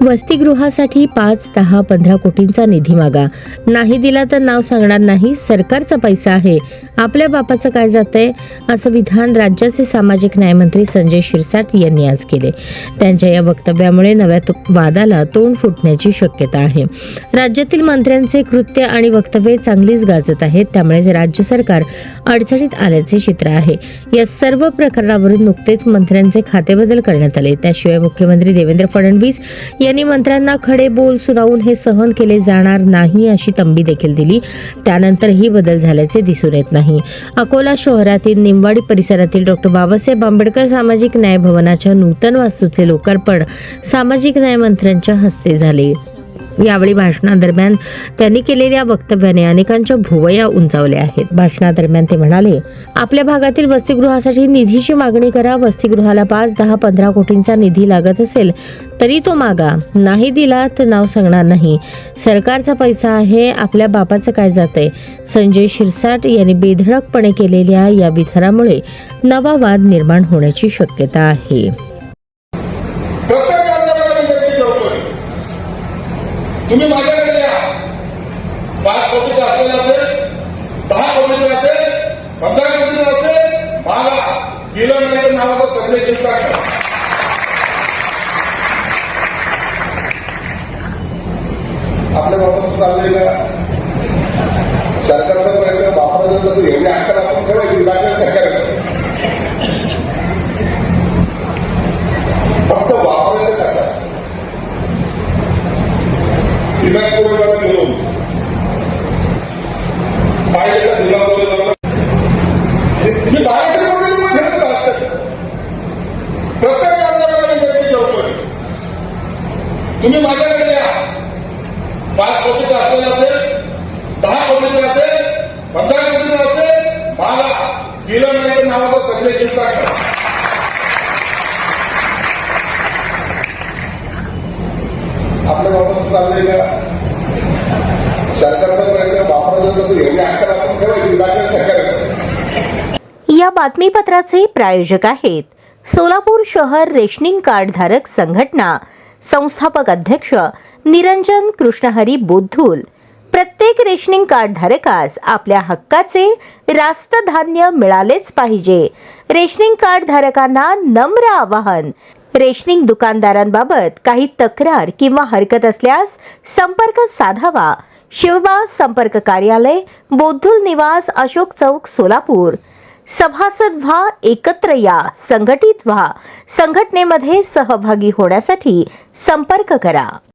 वसतिगृहासाठी पाच दहा पंधरा कोटींचा निधी मागा. नाही दिला तर नाव सांगणार नाही सरकारचा पैसा आहे. आपल्या बापाचं काय जातंय असं विधान राज्याचे सामाजिक न्यायमंत्री संजय शिरसाट यांनी आज केले त्यांच्या या वक्तव्यामुळे नव्या तो- वादाला तोंड फुटण्याची शक्यता आहे. राज्यातील मंत्र्यांचे कृत्य आणि वक्तव्य चांगलीच गाजत आहेत त्यामुळे राज्य सरकार अडचणीत आल्याचे चित्र आहे. या सर्व प्रकरणावरून नुकतेच मंत्र्यांचे खातेबदल करण्यात आले. त्याशिवाय मुख्यमंत्री देवेंद्र फडणवीस यांनी मंत्र्यांना खडे बोल सुनावून हे सहन केले जाणार नाही अशी तंबी देखील दिली. त्यानंतरही बदल झाल्याचे दिसून येत नाही. अकोला शहरातील निंबाडी परिसरातील डॉक्टर बाबासाहेब आंबेडकर सामाजिक न्याय भवनाच्या नूतन वास्तूचे लोकार्पण सामाजिक न्याय मंत्र्यांच्या हस्ते झाले. यावेळी भाषणादरम्यान त्यांनी केलेल्या वक्तव्याने अनेकांच्या भुवया उंचावल्या आहेत. भाषणादरम्यान ते म्हणाले आपल्या भागातील वसतिगृहासाठी निधीची मागणी करा. वसतिगृहाला पाच दहा पंधरा कोटींचा निधी लागत असेल तरी तो मागा. नाही दिला तर नाव सांगणार नाही. सरकारचा पैसा आहे. आपल्या बापाचं काय जातंय? संजय शिरसाट यांनी बेधडकपणे केलेल्या या विधानामुळे नवा वाद निर्माण होण्याची शक्यता आहे प्रत्येक आंदोलनाला मी लेखी करतोय तुम्ही माझ्याकडे या. पाच कोटीचा असलेला असेल दहा कोटीचा असेल पंधरा कोटीचा असेल. मला गेलं नाही तर नावाचा संदेश शिरसाट आपल्या बाबत चाललंय सरकारचा पैसा वापरायचा तसं एवढी अक्कल आपण ठेवायची बाकी करायचं मी बाराशे कोटी रुपये असतात प्रत्येक आंदोलनाला मी तुम्ही माझ्याकडे या पाच कोटीचा असलेला असेल दहा कोटीचा असेल पंधरा कोटीचा असेल मला दिलं नाही तर नावाचा संदेश करा. आपल्या बाबत चाललेल्या सरकार सरकारचा पैसा वापरायचा तसं एवढी अक्कल आपण ठेवायची बाकी काय करायचं या बातमीपत्राचे प्रायोजक आहेत सोलापूर शहर रेशनिंग कार्ड धारक संघटना संस्थापक अध्यक्ष निरंजन कृष्णहरी बुद्धूल. प्रत्येक रेशनिंग कार्ड धारकास आपल्या हक्काचे रास्त धान्य मिळालेच पाहिजे. रेशनिंग कार्ड धारकांना नम्र आवाहन. रेशनिंग दुकानदारांबाबत काही तक्रार किंवा हरकत असल्यास संपर्क साधावा. शिवबास संपर्क कार्यालय बोद्धुल निवास अशोक चौक सोलापूर. सभासद व्हा एकत्र या संघटित व्हा. संघटनेमध्ये सहभागी होण्यासाठी संपर्क करा.